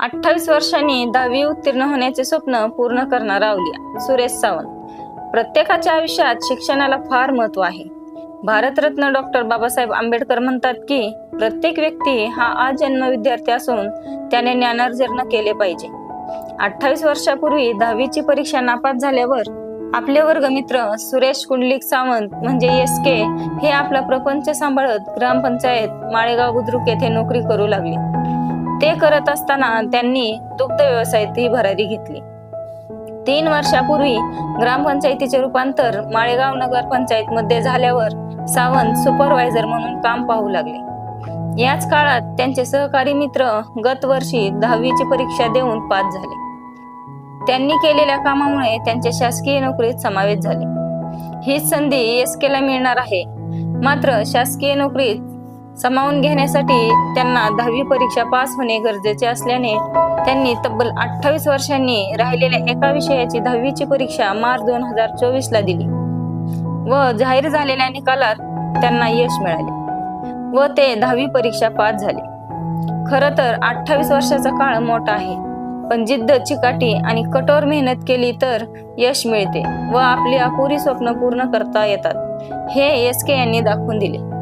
अठ्ठावीस वर्षांनी दहावी उत्तीर्ण होण्याचे स्वप्न पूर्ण करणारा अवलिया सुरेश सावंत. प्रत्येकाच्या आयुष्यात शिक्षणाला फार महत्त्व आहे. भारतरत्न डॉक्टर बाबासाहेब आंबेडकर म्हणतात की प्रत्येक व्यक्ती हा आजन्म विद्यार्थी असून त्याने ज्ञानार्जन केले पाहिजे. अठ्ठावीस वर्षापूर्वी दहावीची परीक्षा नापास झाल्यावर आपले वर्गमित्र सुरेश कुंडलिक सावंत म्हणजे एस के हे आपला प्रपंच सांभाळत ग्रामपंचायत माळेगाव बुद्रुक येथे नोकरी करू लागले. ते करत असताना त्यांनी दुग्ध व्यवसायातही भरारी घेतली. तीन वर्षापूर्वी ग्रामपंचायतीचे रूपांतर माळेगाव नगर पंचायत मध्ये झाल्यावर सावंत सुपरवायझर म्हणून काम पाहू लागले. याच काळात त्यांचे सहकारी मित्र गत वर्षी दहावीची परीक्षा देऊन पास झाले. त्यांनी केलेल्या कामामुळे त्यांच्या शासकीय नोकरीत समावेश झाले. हीच संधी एस केला मिळणार आहे. मात्र शासकीय नोकरीत सामावून घेण्यासाठी त्यांना दहावी परीक्षा पास होणे गरजेचे असल्याने त्यांनी तब्बल अठ्ठावीस वर्षांनी राहिलेल्या एका विषयाची दहावीची परीक्षा मार्च दोन हजार चोवीस ला दिली. व जाहीर झालेल्या निकालात त्यांना यश मिळाले. व ते दहावी परीक्षा पास झाले. खर तर अठ्ठावीस वर्षाचा काळ मोठा आहे. पण जिद्द चिकाटी आणि कठोर मेहनत केली तर यश मिळते व आपली अपुरी स्वप्न पूर्ण करता येतात. हे एस के यांनी दाखवून दिले.